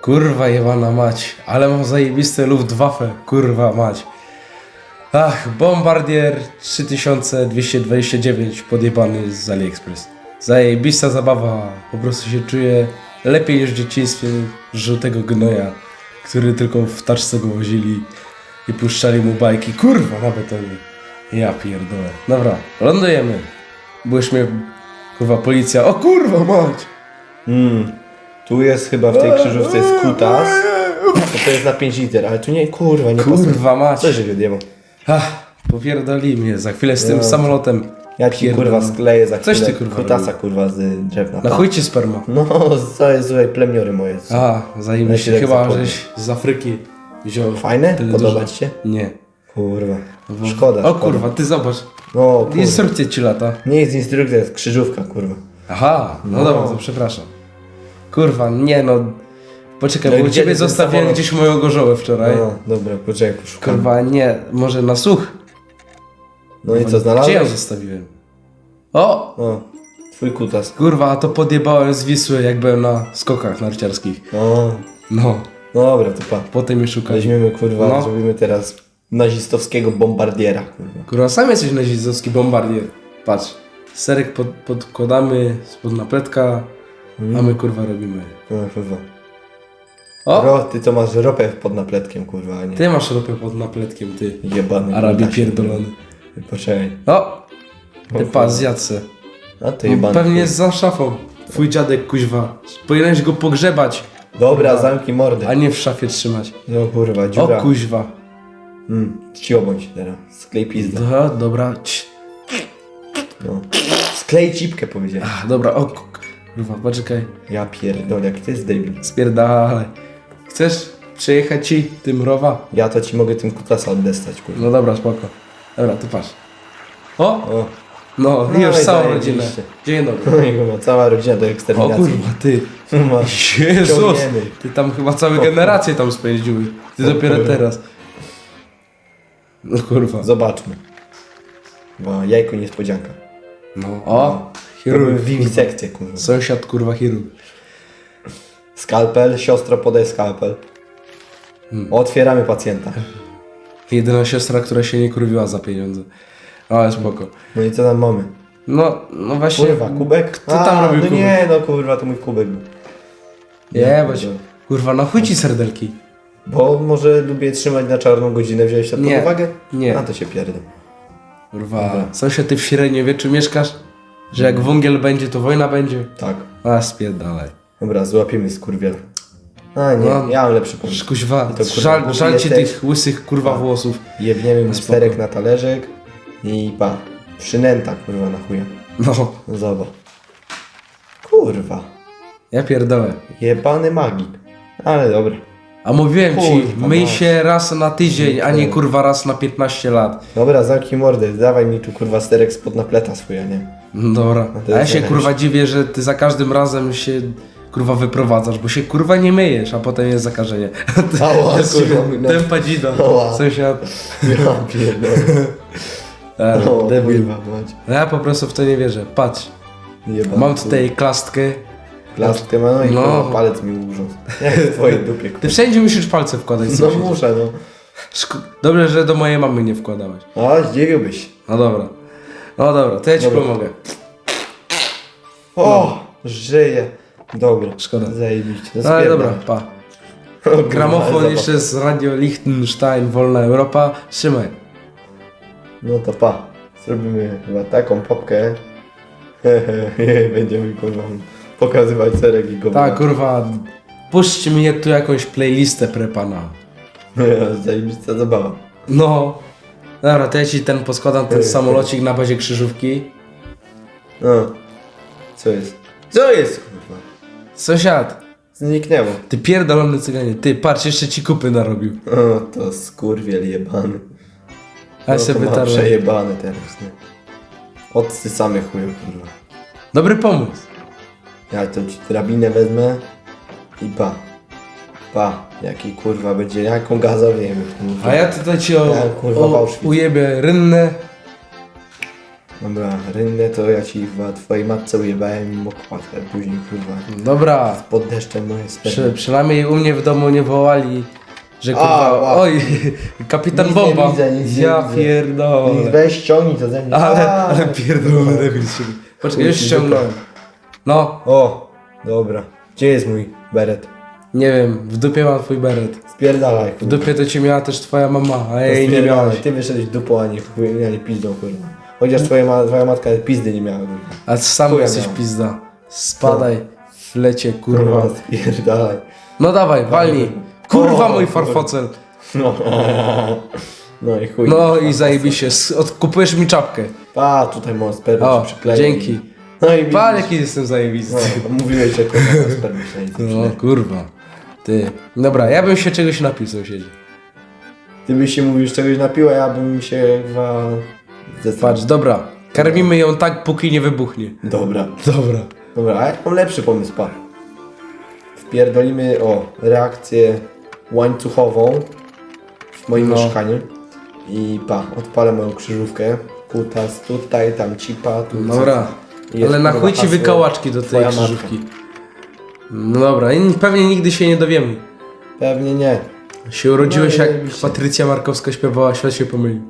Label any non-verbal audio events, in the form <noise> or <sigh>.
Kurwa jebana mać, ale mam zajebiste Luftwaffe, kurwa mać. Ach, Bombardier 3229 podjebany z AliExpress. Zajebista zabawa, po prostu się czuję lepiej niż w dzieciństwie żółtego gnoja, który tylko w taczce go wozili i puszczali mu bajki, kurwa, na betonie. Ja pierdolę. Dobra, lądujemy. Byłeś mnie, kurwa, policja, o kurwa mać! Mm. Tu jest chyba w tej krzyżówce jest kutas. To, to jest na 5 liter, ale tu nie, kurwa, nie pasuje. Kurwa mać. Co się odjebał? Ach, popierdoli mnie za chwilę z tym No. samolotem. Ja ci Pierdolę. kurwa skleję za Coś chwilę ty, kurwa, kutasa kurwa z drewna. Na chuj ci sperma. No, <laughs> co jest złe plemiory moje. A, zajebiście, jak chyba zapomnę. żeś z Afryki wziął. Fajne? tyle Podoba dużo. ci się? Nie. Kurwa. Szkoda. O szkoda. kurwa, ty zobacz. No, kurwa. Instrukcja ci lata. Nie jest instrukcja, jest krzyżówka, kurwa. Aha, no, No. dobra, to przepraszam. Kurwa, nie no. Poczekaj, No bo u ciebie zostawiłem gdzieś moją gorzołę wczoraj. No, dobra, poczekaj, poszukam. Kurwa, nie, może na słuch. No i co, Gdzie ją znalazłeś? zostawiłem? O! O, twój kutas. Kurwa, to podjebałem z Wisły, jak byłem na skokach narciarskich. O, No, no dobra, to pa. potem je szukałem. Weźmiemy, kurwa, No. zrobimy teraz nazistowskiego bombardiera, kurwa. Kurwa, sam jesteś nazistowski bombardier. Patrz, serek pod, podkładamy spod napletka, a my kurwa robimy. No, kurwa. O! Ro, ty to masz ropę pod napletkiem, kurwa, a nie. Ty masz ropę pod napletkiem, ty. Jebany. Kutasie. pierdolony. Poczekaj. O! Ty O, pas, zjadce. A to jebany. Pewnie jest za szafą. Twój dziadek, kuźwa. Powinieneś go pogrzebać, Dobra, zamknij mordę. a nie w szafie trzymać. No kurwa, O dziura. kuźwa. Mm, cicho bądź teraz. Sklej pizdę. Dobra, dobra. Cii. No. Sklej cipkę powiedziałem. Ach, dobra, o ku- kurwa, poczekaj. Ja pierdolę, jak ty jest debil. Spierdalaj. Chcesz przejechać ci tym rowa? Ja to ci mogę tym kutasa oddestać, kurwa. No dobra, spoko. Dobra, ty patrz. O! O, No, No już i całą zajebiście. rodzinę. Dzień dobry. no i kurwa, cała rodzina do O eksterminacji. kurwa, ty. Kurwa. <laughs> Jezus! Ciągniemy. Ty tam chyba całe generacje tam spędziły. Ty O dopiero kurwa. teraz. No kurwa. Zobaczmy. Bo jajko niespodzianka. No. O! Chirurg. wiwisekcję, kurwa. Sąsiad kurwa chirurg. Skalpel, siostro podaj skalpel. Hmm. Otwieramy pacjenta. Jedyna siostra, która się nie kurwiła za pieniądze. Ale spoko. No i co tam mamy? No, no właśnie. Kurwa, kubek? Kto tam robił no kubek? nie, no kurwa, to mój kubek był. Jebać. pierdolę. Kurwa, no chuj ci serdelki. Bo może lubię trzymać na czarną godzinę, wziąłeś to pod Nie. uwagę? Nie. A to się pierdol. Kurwa. Sąsiad, ty w średniowieczu mieszkasz? Że jak wągiel będzie, to wojna będzie? Tak. A, spierdalaj. Dobra, złapiemy skurwiela. A nie, No. ja mam lepszy pomysł. Kuźwa, to, kurwa, żal, głupi żal ci jesteś. tych łysych kurwa Tak. włosów. Jebniemy mu Spoko. sterek na talerzyk i pa. Przynęta kurwa na chuja. No, No zobacz. Kurwa. ja pierdolę. Jebany magik. Ale dobra. A mówiłem ci, myj no. się raz na tydzień, a nie kurwa raz na 15 lat. Dobra, zamknij mordę. Dawaj mi tu kurwa sterek spod napleta swoja, nie? No Dobra. to A ja jest się jakaś- kurwa dziwię, że ty za każdym razem się kurwa wyprowadzasz, bo się kurwa nie myjesz, a potem jest zakażenie. <laughs> Ała, kurwa. no. Tempa dzida. Ała. Sąsiad. Ja pierdolę. E, O, debil. kurwa, mać. No ja po prostu w to nie wierzę. Patrz, Jebany, mam tutaj klastkę. Plastkę ma, no i No. kurwa, palec mi ugrzązł. <laughs> Jak w twojej dupie, Ty wszędzie musisz palce wkładać. No muszę, no. Szko- Dobrze, że do mojej mamy nie wkładałeś. A, zdziwiłbyś. No dobra. No dobra, to ja ci Dobra. pomogę. O, żyje. Dobra. Szkoda. Zajebiście. No ale dobra, pa. <laughs> O, Gramofon jeszcze z Radio Liechtenstein, Wolna Europa. Trzymaj. No to pa. Zrobimy chyba taką popkę. <laughs> Będziemy kurwa pokazywać serek i go. Tak, kurwa. Puśćcie mi tu jakąś playlistę prepana. <laughs> Zajebista zabawa. No. Dobra, to ja ci ten poskładam, ten samolocik na bazie krzyżówki. No. Co jest? Co jest kurwa? Sąsiad, Zniknęło. ty pierdolony cyganie. Ty, patrz, jeszcze ci kupy narobił. O, to skurwiel jebany. A ja no, to ma wytarłem. przejebane teraz, nie? Odsysamy chuju, kurwa. Dobry pomysł. Ja to ci drabinę wezmę i pa. Pa. Jaki kurwa będzie, jaką gazownię. A ja tutaj ci o, Ja, kurwa, o Auschwitz. ujebie rynnę. Dobra, rynnę to ja ci chyba twojej matce ujebałem i mokłatę później kurwa. Dobra, Pod deszczem moje przy, spermy. przynajmniej u mnie w domu nie wołali, że kurwa, wow. oj, kapitan Nic nie bomba. widzę, nic nie ja widzę. pierdolę. Weź ściągnij to ze mnie. Ale, A, ale pierdolony debil siebie. Poczekaj, Chuj już ci ściągnąłem. No, O, dobra. Gdzie jest mój beret? nie wiem, w dupie mam twój beret. Spierdalaj W kurwa. dupie to cię miała też twoja mama, a jej nie Spierdalaj. miałeś. Ty wyszedłeś dupą, a nie, chuj- a nie pizdą kurwa. Chociaż twoja, ma, twoja matka pizdy nie miała kurwa. A sam Chuja jesteś miałem. pizda. Spadaj w lecie, kurwa. Spierdalaj. No dawaj, walnij. Kurwa O, mój kurwa. farfocel. No. No i chuj. No i zajebiście, s- odkupujesz mi czapkę. A, tutaj mam spermę O, się przykleił. dzięki. No i Pal widzisz. jaki jestem zajebisty. No, mówiłeś, nie No kurwa. Ty. Dobra, ja bym się czegoś napił sąsiedzi. Ty byś się mówił, że czegoś napił, a ja bym się chyba... Patrz, dobra. Karmimy ją tak, póki nie wybuchnie. Dobra. Dobra. Dobra, a ja mam lepszy pomysł, pa. Wpierdolimy, o, reakcję łańcuchową w moim No. mieszkaniu. I pa, odpalę moją krzyżówkę. Kutas tutaj, tam cipa, tu Dobra. Jest, Ale na kurwa, chuj ci hasło, wykałaczki do tej twoja matka. krzyżówki. No dobra, i pewnie nigdy się nie dowiemy. Pewnie nie. Się urodziłeś No i jak zajebiście. Patrycja Markowska śpiewała Świat się pomylił.